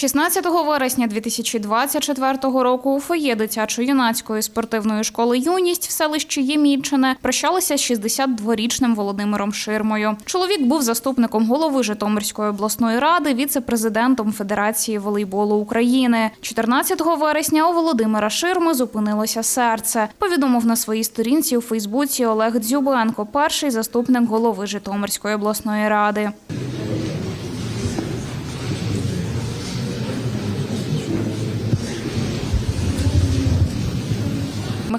16 вересня 2024 року у фоє дитячо-юнацької спортивної школи Юність в селищі Ємільчине прощалися з 62-річним Володимиром Ширмою. Чоловік був заступником голови Житомирської обласної ради, віце-президентом Федерації волейболу України. 14 вересня у Володимира Ширми зупинилося серце. Повідомив на своїй сторінці у Фейсбуці Олег Дзюбенко, перший заступник голови Житомирської обласної ради.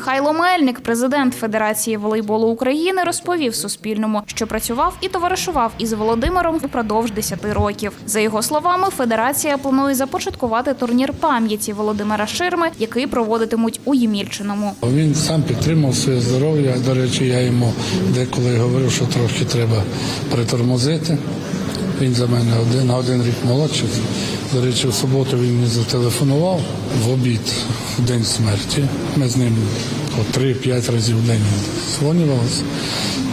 Михайло Мельник, президент Федерації волейболу України, розповів Суспільному, що працював і товаришував із Володимиром упродовж 10 років. За його словами, федерація планує започаткувати турнір пам'яті Володимира Ширми, який проводитимуть у Ємільчиному. Він сам підтримав своє здоров'я. До речі, я йому деколи говорив, що трохи треба притормозити. Він за мене один на один рік молодший. До речі, в суботу він мені зателефонував в обід в день смерті. Ми з ним по 3-5 разів в день дзвонювалися.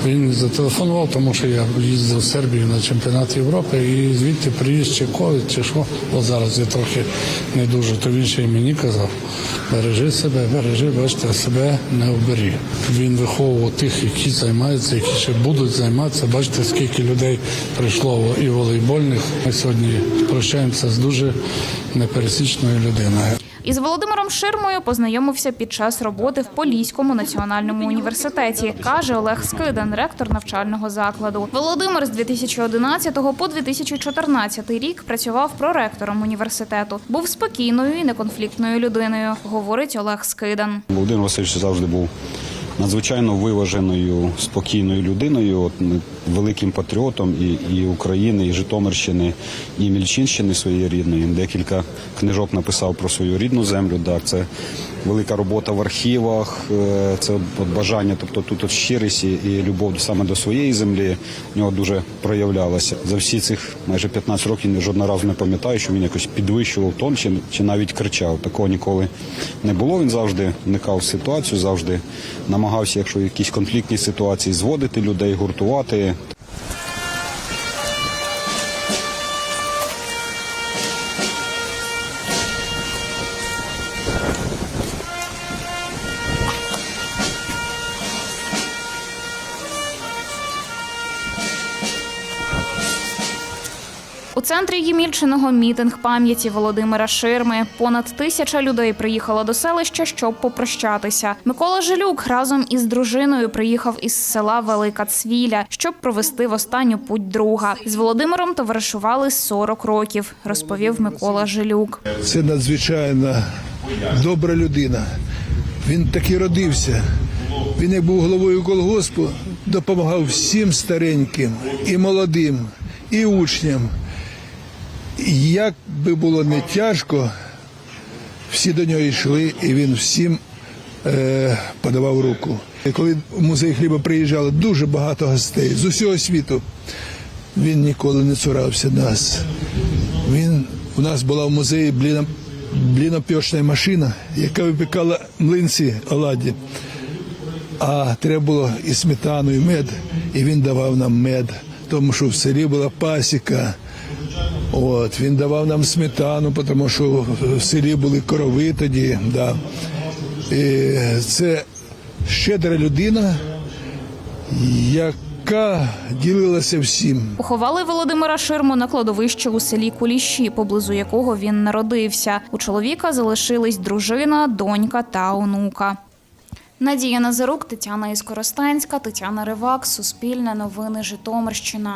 Він зателефонував, тому що я їздив в Сербію на чемпіонат Європи і звідти приїзд чи ковід, чи що. От зараз я трохи не дуже, то він ще й мені казав. Бережи себе, бережи, бачите, себе не оберіг. Він виховував тих, які займаються, які ще будуть займатися. Бачите, скільки людей прийшло і волейбольних. Ми сьогодні прощаємося з дуже непересічною людиною. Із Володимиром Ширмою познайомився під час роботи в Поліському національному університеті, каже Олег Скидан, ректор навчального закладу. Володимир з 2011 по 2014 рік працював проректором університету. Був спокійною і неконфліктною людиною, говорить Олег Скидан. Володимир Васильович завжди був надзвичайно виваженою, спокійною людиною, от, великим патріотом і, і України, і Житомирщини, і Мільчинщини своєї рідної. Декілька книжок написав про свою рідну землю. Да, це велика робота в архівах, е, це от бажання, тобто тут от щирість і, любов саме до своєї землі в нього дуже проявлялася. За всі цих майже 15 років я жодного разу не пам'ятаю, що він якось підвищував тон чи, чи навіть кричав. Такого ніколи не було. Він завжди вникав в ситуацію, завжди намагався, якщо якісь конфліктні ситуації, зводити людей, гуртувати. У центрі Ємільчиного мітинг пам'яті Володимира Ширми. Понад тисяча людей приїхало до селища, щоб попрощатися. Микола Жилюк разом із дружиною приїхав із села Велика Цвіля, щоб провести в останню путь друга. З Володимиром товаришували 40 років, розповів Микола Жилюк. Це надзвичайно добра людина. Він таки родився. Він як був головою колгоспу, допомагав всім стареньким, і молодим, і учням. Як би було не тяжко, всі до нього йшли, і він всім е, подавав руку. І коли в музей хліба приїжджало дуже багато гостей з усього світу, він ніколи не цурався нас. Він у нас була в музеї бліно, блінопьошна машина, яка випікала млинці оладі. А треба було і сметану, і мед, і він давав нам мед, тому що в селі була пасіка. От, він давав нам сметану, тому що в селі були корови тоді. Да. І це щедра людина, яка ділилася всім. Поховали Володимира Ширму на кладовищі у селі Куліші, поблизу якого він народився. У чоловіка залишились дружина, донька та онука. Надія Назарук, Тетяна Іскоростенська, Тетяна Ривак, Суспільне новини Житомирщина.